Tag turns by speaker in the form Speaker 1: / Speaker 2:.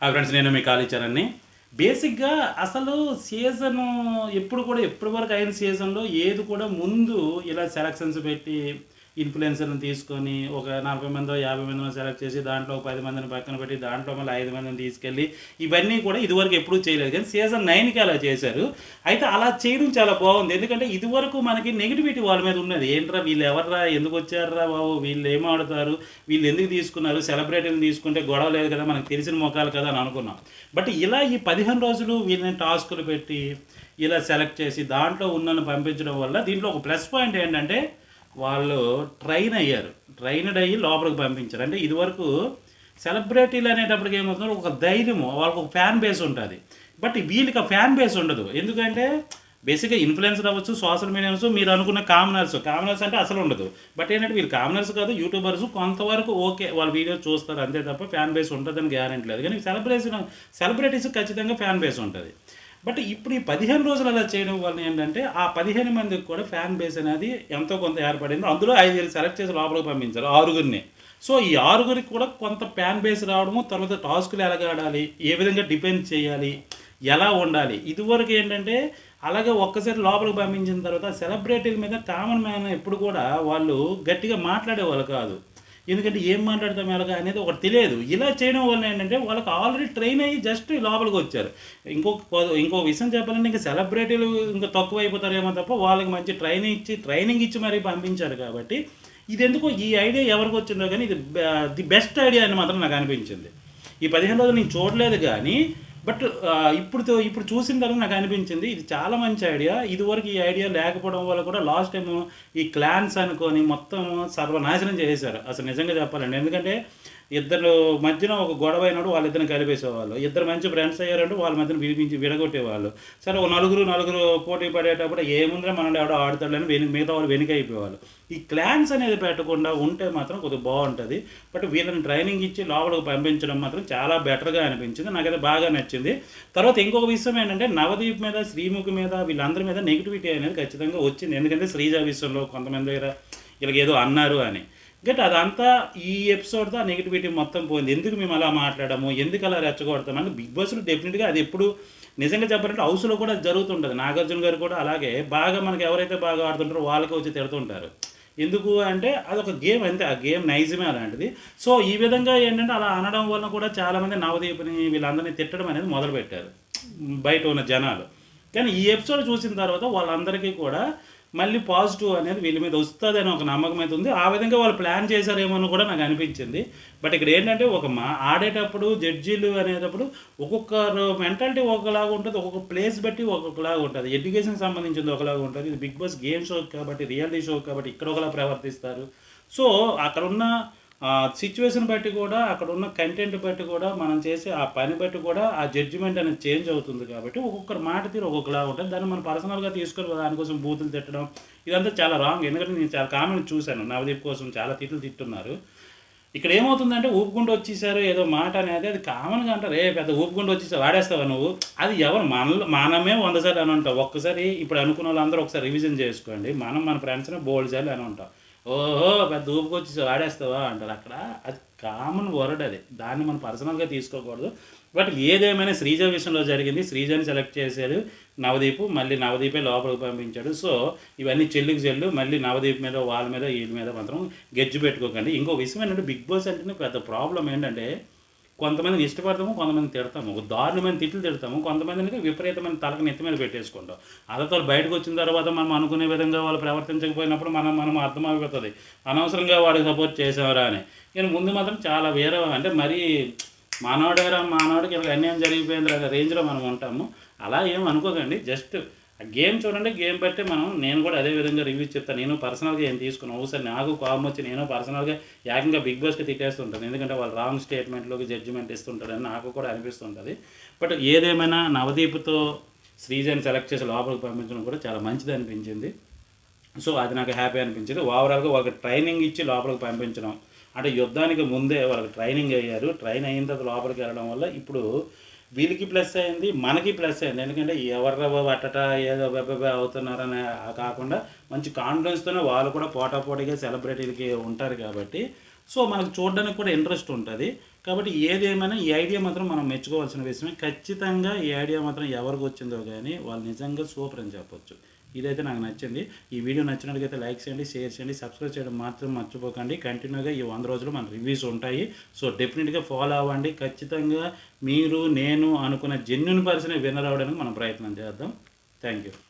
Speaker 1: ఆ ఫ్రెండ్స్ నేను మీ కాలిచ్చారని బేసిక్గా అసలు సీజన్ ఎప్పుడు కూడా ఎప్పటి వరకు అయిన సీజన్లో ఏది కూడా ముందు ఇలా సెలక్షన్స్ పెట్టి ఇన్ఫ్లుయెన్సర్ని తీసుకొని ఒక నలభై మందో యాభై మందినో సెలెక్ట్ చేసి దాంట్లో ఒక పది మందిని పక్కన పెట్టి దాంట్లో మళ్ళీ ఐదు మందిని తీసుకెళ్ళి ఇవన్నీ కూడా ఇదివరకు ఎప్పుడూ చేయలేదు. కానీ సీజన్ నైన్కి అలా చేశారు. అయితే అలా చేయడం చాలా బాగుంది. ఎందుకంటే ఇదివరకు మనకి నెగిటివిటీ వాళ్ళ మీద ఉన్నది ఏంట్రా వీళ్ళు ఎవర్రా? ఎందుకు వచ్చారా బాబు? వీళ్ళు ఏం ఆడుతారు? వీళ్ళు ఎందుకు తీసుకున్నారు? సెలబ్రిటీని తీసుకుంటే గొడవ లేదు కదా? మనకు తెలిసిన ముఖాలు కదా అని అనుకున్నాం. బట్ ఇలా ఈ పదిహేను రోజులు వీళ్ళని టాస్కులు పెట్టి ఇలా సెలెక్ట్ చేసి దాంట్లో ఉన్నను పంపించడం వల్ల దీంట్లో ఒక ప్లస్ పాయింట్ ఏంటంటే వాళ్ళు ట్రైన్ అయ్యారు. ట్రైన్డ్ అయ్యి లోపలికి పంపించారు. అంటే ఇదివరకు సెలబ్రిటీలు అనేటప్పటికి ఏమవుతుందో ఒక ధైర్యము వాళ్ళకి ఒక ఫ్యాన్ బేస్ ఉంటుంది. బట్ వీళ్ళకి ఆ ఫ్యాన్ బేస్ ఉండదు. ఎందుకంటే బేసిక్గా ఇన్ఫ్లుయెన్సర్ అవ్వచ్చు సోషల్ మీడియాస్ మీరు అనుకున్న కామనర్స్. కామనర్స్ అంటే అసలు ఉండదు. బట్ ఏంటంటే వీళ్ళు కామనర్స్ కాదు యూట్యూబర్స్. కొంతవరకు ఓకే వాళ్ళ వీడియో చూస్తారు. అంతే తప్ప ఫ్యాన్ బేస్ ఉంటుందని గ్యారెంటీ లేదు. కానీ సెలబ్రేషన్ సెలబ్రిటీస్ ఖచ్చితంగా ఫ్యాన్ బేస్ ఉంటుంది. బట్ ఇప్పుడు ఈ పదిహేను రోజులు అలా చేయడం వల్ల ఏంటంటే ఆ పదిహేను మందికి కూడా ఫ్యాన్ బేస్ అనేది ఎంతో కొంత ఏర్పడింది. అందులో ఐదు సెలెక్ట్ చేసి లోపలికి పంపించారు ఆరుగురిని. సో ఈ ఆరుగురికి కూడా కొంత ఫ్యాన్ బేస్ రావడము తర్వాత టాస్కులు ఎలాగాడాలి ఏ విధంగా డిపెండ్ చేయాలి ఎలా ఉండాలి ఇదివరకు ఏంటంటే అలాగే ఒక్కసారి లోపలికి పంపించిన తర్వాత సెలబ్రిటీల మీద కామన్ మ్యాన్ ఎప్పుడు కూడా వాళ్ళు గట్టిగా మాట్లాడేవాళ్ళు కాదు. ఎందుకంటే ఏం మాట్లాడతాం ఎలాగా అనేది ఒకటి తెలియదు. ఇలా చేయడం వల్ల ఏంటంటే వాళ్ళకి ఆల్రెడీ ట్రైన్ అయ్యి జస్ట్ లోపలికి వచ్చారు. ఇంకొక ఇంకో విషయం చెప్పాలంటే ఇంకా సెలబ్రిటీలు ఇంకా తక్కువ అయిపోతారేమో తప్ప వాళ్ళకి మంచి ట్రైనింగ్ ఇచ్చి ట్రైనింగ్ ఇచ్చి మరీ పంపించారు కాబట్టి ఇది ఎందుకో ఈ ఐడియా ఎవరికి వచ్చిందో కానీ ఇది ది బెస్ట్ ఐడియా అని మాత్రం నాకు అనిపించింది. ఈ పదిహేను రోజులు నేను చూడలేదు కానీ బట్ ఇప్పుడు ఇప్పుడు చూసిన తర్వాత నాకు అనిపించింది ఇది చాలా మంచి ఐడియా. ఇదివరకు ఈ ఐడియా లేకపోవడం వల్ల కూడా లాస్ట్ టైం ఈ క్లాన్స్ అనుకొని మొత్తం సర్వనాశనం చేసేసారు అసలు నిజంగా చెప్పాలండి ఎందుకంటే ఇద్దరు మధ్యన ఒక గొడవ అయినప్పుడు వాళ్ళిద్దరిని కలిపేసేవాళ్ళు. ఇద్దరు మంచి ఫ్రెండ్స్ అయ్యారంటే వాళ్ళ మధ్యన విడిపించి విడగొట్టేవాళ్ళు. సరే ఒక నలుగురు నలుగురు పోటీ పడేటప్పుడు ఏముందిరా మనం ఎవడో ఆడతాడని వెను మిగతా వాళ్ళు వెనుక అయిపోయేవాళ్ళు. ఈ క్లాన్స్ అనేది పెట్టకుండా ఉంటే మాత్రం కొద్దిగా బాగుంటుంది. బట్ వీళ్ళని ట్రైనింగ్ ఇచ్చి లోపలికి పంపించడం మాత్రం చాలా బెటర్గా అనిపించింది. నాకైతే బాగా నచ్చింది. తర్వాత ఇంకొక విషయం ఏంటంటే నవదీప్ మీద శ్రీముఖి మీద వీళ్ళందరి మీద నెగిటివిటీ అనేది ఖచ్చితంగా వచ్చింది. ఎందుకంటే శ్రీజ విషయంలో కొంతమంది దగ్గర వీళ్ళకి ఏదో అన్నారు అని. గట్ అదంతా ఈ ఎపిసోడ్తో ఆ నెగిటివిటీ మొత్తం పోయింది. ఎందుకు మేము అలా మాట్లాడము? ఎందుకు అలా రెచ్చగొడతాం అని బిగ్ బాస్లో డెఫినెట్గా అది ఎప్పుడు నిజంగా చెప్పాలంటే హౌస్లో కూడా జరుగుతుంటుంది. నాగార్జున గారు కూడా అలాగే బాగా మనకి ఎవరైతే బాగా ఆడుతుంటారో వాళ్ళకి వచ్చి తిడుతుంటారు. ఎందుకు అంటే అదొక గేమ్ అంతే. ఆ గేమ్ నైజమే అలాంటిది. సో ఈ విధంగా ఏంటంటే అలా అనడం వలన కూడా చాలామంది నవదీపుని వీళ్ళందరినీ తిట్టడం అనేది మొదలుపెట్టారు. బయట ఉన్న జనాలు. కానీ ఈ ఎపిసోడ్ చూసిన తర్వాత వాళ్ళందరికీ కూడా మళ్ళీ పాజిటివ్ అనేది వీళ్ళ మీద వస్తుందని ఒక నమ్మకం అయితే ఉంది. ఆ విధంగా వాళ్ళు ప్లాన్ చేశారేమో అని కూడా నాకు అనిపించింది. బట్ ఇక్కడ ఏంటంటే ఒక మా ఆడేటప్పుడు జడ్జీలు అనేటప్పుడు ఒక్కొక్కరు మెంటాలిటీ ఒకలాగా ఉంటుంది ఒక్కొక్క ప్లేస్ బట్టి ఒక్కొక్కలాగా ఉంటుంది. ఎడ్యుకేషన్ సంబంధించింది ఒకలాగా ఉంటుంది. ఇది బిగ్ బాస్ గేమ్ షో కాబట్టి రియాలిటీ షో కాబట్టి ఇక్కడ ఒకలా ప్రవర్తిస్తారు. సో అక్కడ ఉన్న సిచ్యువేషన్ బట్టి కూడా అక్కడ ఉన్న కంటెంట్ బట్టి కూడా మనం చేసే ఆ పని బట్టి కూడా ఆ జడ్జిమెంట్ అనేది చేంజ్ అవుతుంది కాబట్టి ఒక్కొక్కరు మాట తీరు ఒక్కొక్కలా ఉంటుంది. దాన్ని మనం పర్సనల్గా తీసుకొని దానికోసం బూతులు తిట్టడం ఇదంతా చాలా రాంగ్ ఎందుకంటే నేను చాలా కామెంట్ చూశాను. నవదీప్ కోసం చాలా తిట్లు తిట్టున్నారు. ఇక్కడ ఏమవుతుందంటే ఊపుకుంటూ వచ్చేసారు ఏదో మాట అనేది అది కామన్గా అంటారు. ఏ పెద్ద ఊపుకుంటూ వచ్చేసారు వాడేస్తావా నువ్వు? అది ఎవరు మన మనమే వంద సార్లు అని ఉంటాం ఒక్కసారి ఇప్పుడు అనుకున్న వాళ్ళందరూ ఒకసారి రివిజన్ చేసుకోండి. మనం మన ఫ్రెండ్స్ని బోల్డ్ సార్లు అని ఉంటాం ఓహో పెద్ద ఊపుకొచ్చి ఆడేస్తావా అంటారు. అక్కడ అది కామన్ వర్డ్ అది. దాన్ని మనం పర్సనల్గా తీసుకోకూడదు. బట్ ఏదేమైనా శ్రీజ విషయంలో జరిగింది. శ్రీజని సెలెక్ట్ చేశాడు. నవదీప్ మళ్ళీ నవదీపే లోపలికి పంపించాడు. సో ఇవన్నీ చెల్లికి చెల్లు. మళ్ళీ నవదీప్ మీద వాళ్ళ మీద వీళ్ళ మీద మాత్రం గెజ్జు పెట్టుకోకండి. ఇంకో విషయం ఏంటంటే బిగ్ బాస్ అంటేనే పెద్ద ప్రాబ్లం ఏంటంటే కొంతమందిని ఇష్టపడతాము కొంతమంది తిడతాము. ఒక దారుణమైన తిట్లు తిడతాము. కొంతమందిని విపరీతమైన తలకు నెత్తి మీద పెట్టేసుకుంటాం. అదతో బయటకు వచ్చిన తర్వాత మనం అనుకునే విధంగా వాళ్ళు ప్రవర్తించకపోయినప్పుడు మనం మనం అర్థమైపోతుంది. అనవసరంగా వాడికి సపోర్ట్ చేసేవారా అని. కానీ ముందు మాత్రం చాలా వేరే అంటే మరీ మానవుడేరా మానవుడికి ఇలా అన్యాయం జరిగిపోయింది రేంజ్లో మనం ఉంటాము. అలా ఏం అనుకోకండి. జస్ట్ ఆ గేమ్ చూడండి గేమ్ బట్టి మనం నేను కూడా అదే విధంగా రివ్యూ చెప్తాను నేను పర్సనల్గా ఏం తీసుకున్నాను ఒకసారి నాకు కోపం వచ్చి నేను పర్సనల్గా ఏకంగా బిగ్ బాస్కి తిట్టేస్తుంటాను. ఎందుకంటే వాళ్ళు రాంగ్ స్టేట్మెంట్లోకి జడ్జిమెంట్ ఇస్తుంటారని నాకు కూడా అనిపిస్తుంటుంది. బట్ ఏదేమైనా నవదీప్తో శ్రీజని సెలెక్ట్ చేసి లోపలికి పంపించడం కూడా చాలా మంచిది అనిపించింది. సో అది నాకు హ్యాపీ అనిపించింది. ఓవరాల్గా వాళ్ళకి ట్రైనింగ్ ఇచ్చి లోపలికి పంపించడం. అంటే యుద్ధానికి ముందే వాళ్ళకి ట్రైనింగ్ అయ్యారు. ట్రైన్ అయిన తర్వాత లోపలికి వెళ్ళడం వల్ల ఇప్పుడు వీళ్ళకి ప్లస్ అయింది మనకి ప్లస్ అయింది. ఎందుకంటే ఎవరు అట్టట ఏదో బెబ్బెబ్బే అవుతున్నారని కాకుండా మంచి కాన్ఫిడెన్స్తోనే వాళ్ళు కూడా పోటాపోటీగా సెలబ్రిటీలకి ఉంటారు కాబట్టి. సో మనకు చూడడానికి కూడా ఇంట్రెస్ట్ ఉంటుంది. కాబట్టి ఏదేమైనా ఈ ఐడియా మాత్రం మనం మెచ్చుకోవాల్సిన విషయమే. ఖచ్చితంగా ఈ ఐడియా మాత్రం ఎవరికి వచ్చిందో కానీ వాళ్ళు నిజంగా సూపర్ అని చెప్పొచ్చు. ఇదైతే నాకు నచ్చింది. ఈ వీడియో నచ్చినట్లయితే లైక్ చేయండి షేర్ చేయండి సబ్స్క్రైబ్ చేయడం మాత్రం మర్చిపోకండి. కంటిన్యూగా ఈ వంద రోజులు మన రివ్యూస్ ఉంటాయి. సో డెఫినెట్గా ఫాలో అవ్వండి. ఖచ్చితంగా మీరు నేను అనుకున్న జెన్యున్ పర్సన్ విన్నర్ అవ్వడానికి మనం ప్రయత్నం చేద్దాం. Thank you